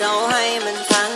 เจ้าให้มันทั้ง